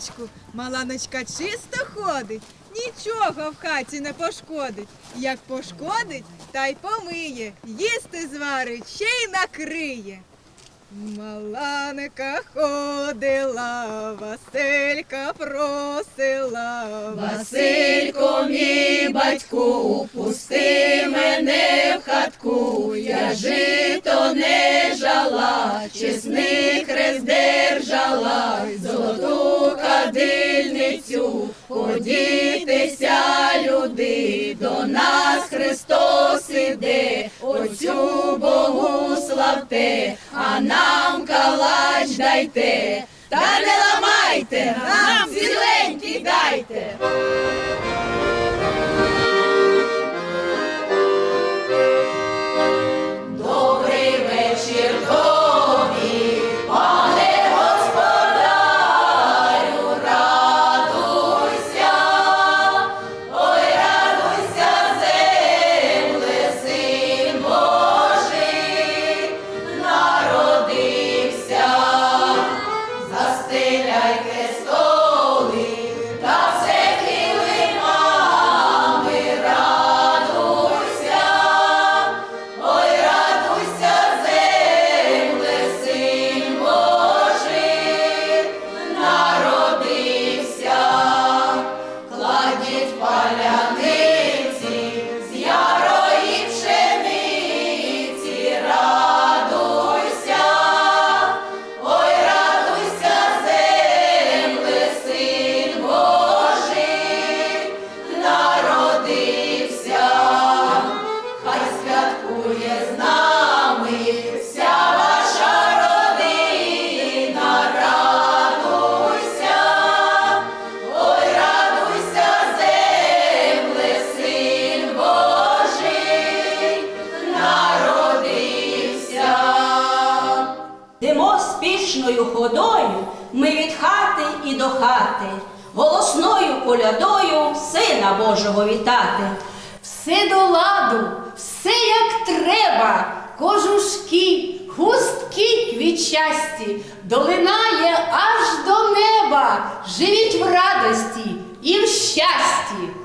раночку маланочка чисто ходить, нічого в хаті не пошкодить. Як пошкодить, та й помиє, їсти зварить, ще й накриє. Маланка ходила, Василька просила. Василько, мій батьку, пусти мене в хатку, я жито не жала, чесний хрест держала, золоту кадильницю, подітися, люди, до нас Христос іде, оцю Богу славте, а нам калач дайте, та не ламайте, нам ціленький дайте. Хати, голосною колядою Сина Божого вітати. Все до ладу, все як треба, кожушки, хустки квітчасті, долинає аж до неба, живіть в радості і в щасті.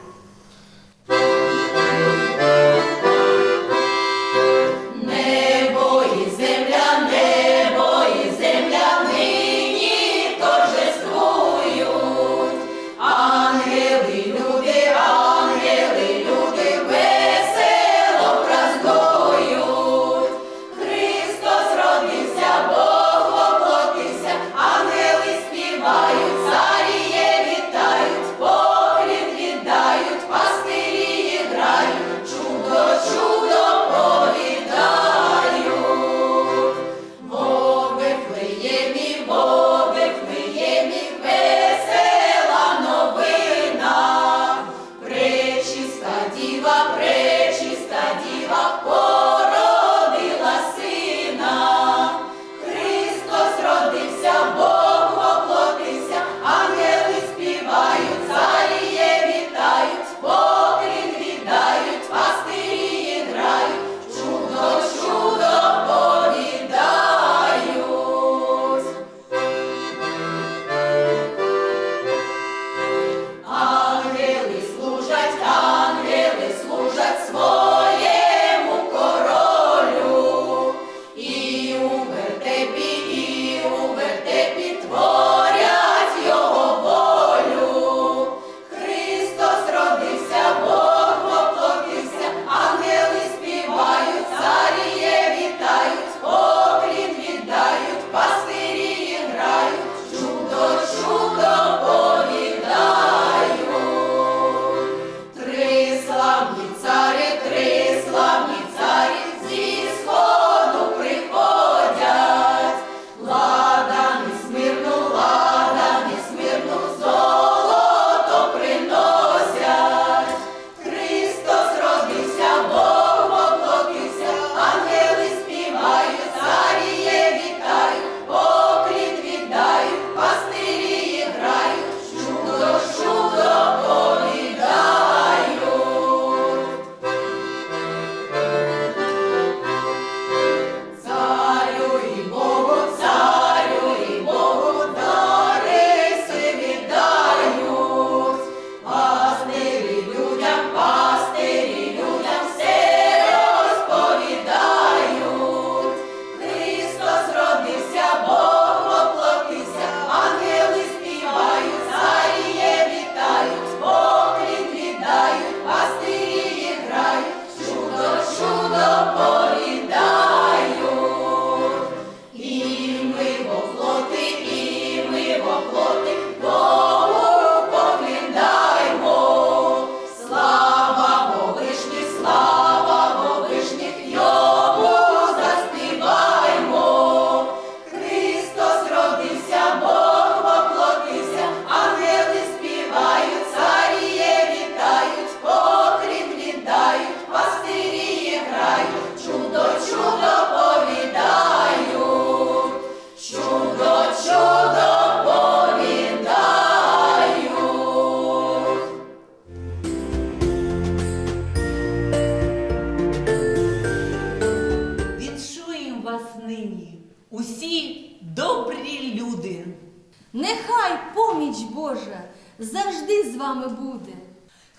нами буде.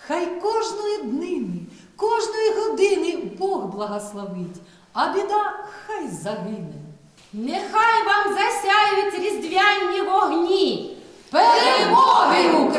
Хай кожної днини, кожної години Бог благословить, а біда хай загине. Нехай вам засяють різдвяні вогні, перемоги!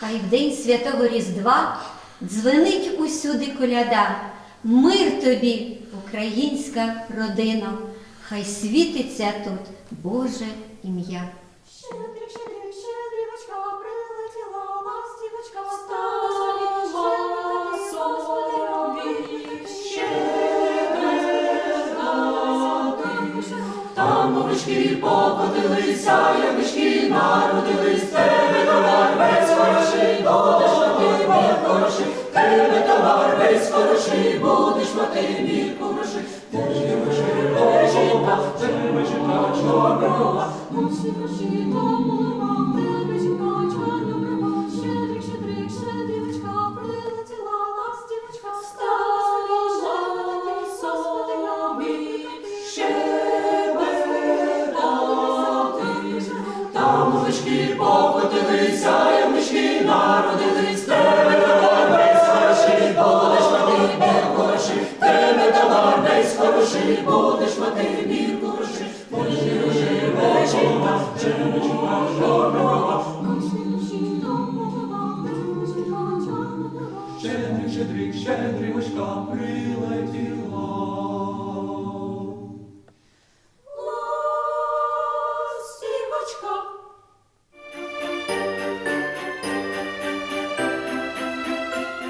Хай в день святого Різдва дзвенить усюди коляда, мир тобі, українська родина, хай світиться тут Боже ім'я. Шкіль покотилися, як шкіль народились, тебе товар весь хороший, будеш мати мій хороший, тебе товар весь хороший, будеш мати мій хороший, ти живеш, жита, живе жита, чорнова, мусі жита. живий будеш.